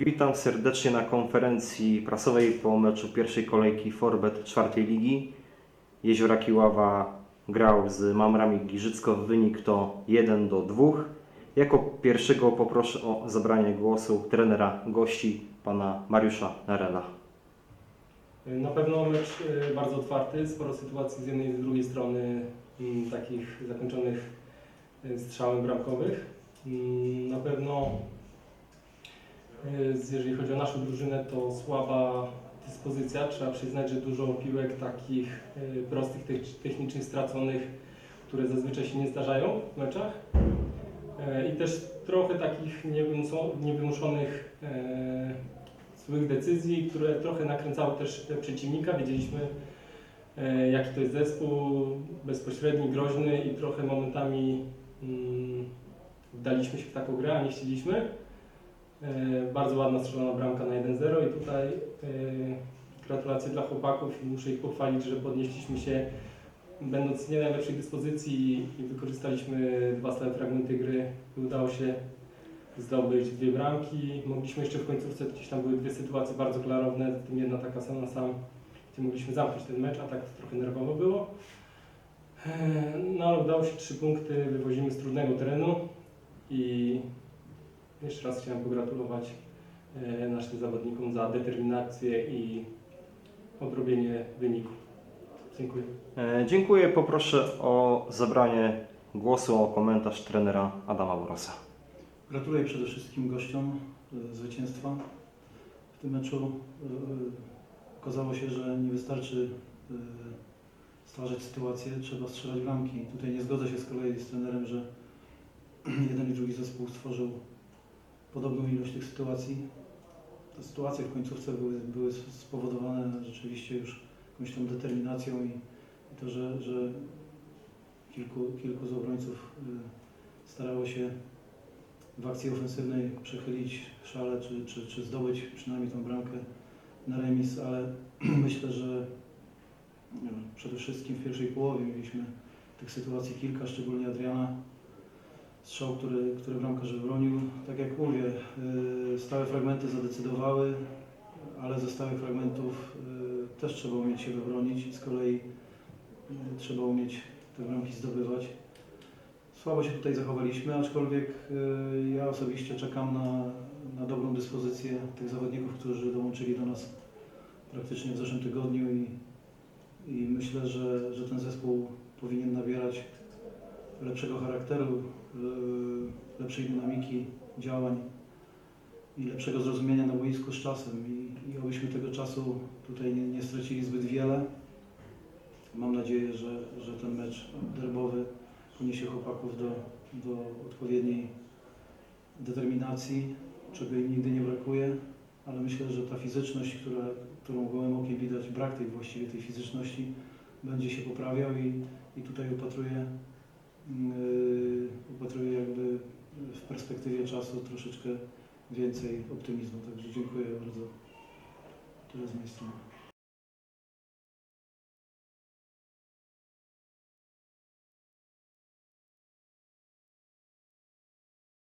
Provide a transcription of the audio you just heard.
Witam serdecznie na konferencji prasowej po meczu pierwszej kolejki Forbet czwartej ligi. Jeziora Kiława grał z Mamrami Giżycko. Wynik to 1 do 2. Jako pierwszego poproszę o zabranie głosu trenera gości, pana Mariusza Narela. Na pewno mecz e, bardzo otwarty, sporo sytuacji z jednej i z drugiej strony mm, takich zakończonych e, strzałem bramkowych. Mm, Na pewno jeżeli chodzi o naszą drużynę to słaba dyspozycja. Trzeba przyznać, że dużo piłek takich e, prostych, tech- technicznych, straconych, które zazwyczaj się nie zdarzają w meczach. E, I też trochę takich niewymuszonych złych decyzji, które trochę nakręcały też przeciwnika. Wiedzieliśmy, jaki to jest zespół, bezpośredni, groźny i trochę momentami mm, wdaliśmy się w taką grę, a nie chcieliśmy. E, bardzo ładna strzelona bramka na 1-0 i tutaj e, gratulacje dla chłopaków i muszę ich pochwalić, że podnieśliśmy się będąc nie najlepszej dyspozycji i wykorzystaliśmy dwa stałe fragmenty gry i udało się zdobyć dwie bramki. Mogliśmy jeszcze w końcówce, gdzieś tam były dwie sytuacje bardzo klarowne, w tym jedna taka sama sam, gdzie mogliśmy zamknąć ten mecz, a tak trochę nerwowo było. Eee, No ale udało się trzy punkty, wywozimy z trudnego terenu i jeszcze raz chciałem pogratulować e, naszym zawodnikom za determinację i odrobienie wyniku. Dziękuję. E, Dziękuję. Poproszę o zabranie głosu, o komentarz trenera Adama Borosa. Gratuluję przede wszystkim gościom e, zwycięstwa w tym meczu. Okazało się, że nie wystarczy stwarzać sytuację, trzeba strzelać bramki. Tutaj nie zgodzę się z kolei z trenerem, że jeden i drugi zespół stworzył podobną ilość tych sytuacji. Te sytuacje w końcówce były, były spowodowane rzeczywiście już jakąś tą determinacją i, i to, że, że kilku, kilku z obrońców e, starało się w akcji ofensywnej przechylić szale, czy, czy, czy zdobyć przynajmniej tą bramkę na remis, ale myślę, że przede wszystkim w pierwszej połowie mieliśmy tych sytuacji kilka, szczególnie Adriana. Strzał, który, który bramkarz bronił. Tak jak mówię, yy, stałe fragmenty zadecydowały, ale ze stałych fragmentów yy, też trzeba umieć się wybronić. Z kolei yy, trzeba umieć te bramki zdobywać. Słabo się tutaj zachowaliśmy, aczkolwiek y, ja osobiście czekam na, na dobrą dyspozycję tych zawodników, którzy dołączyli do nas praktycznie w zeszłym tygodniu i, i myślę, że, że ten zespół powinien nabierać lepszego charakteru, y, lepszej dynamiki działań i lepszego zrozumienia na boisku z czasem i, i obyśmy tego czasu tutaj nie, nie stracili zbyt wiele. Mam nadzieję, że, że ten mecz derbowy poniesie chłopaków do, do odpowiedniej determinacji, czego im nigdy nie brakuje, ale myślę, że ta fizyczność, która, którą gołym okiem widać, brak tej właściwie tej fizyczności, będzie się poprawiał i, i tutaj upatruję, upatruję jakby w perspektywie czasu troszeczkę więcej optymizmu. Także dziękuję bardzo. Tyle z mojej strony.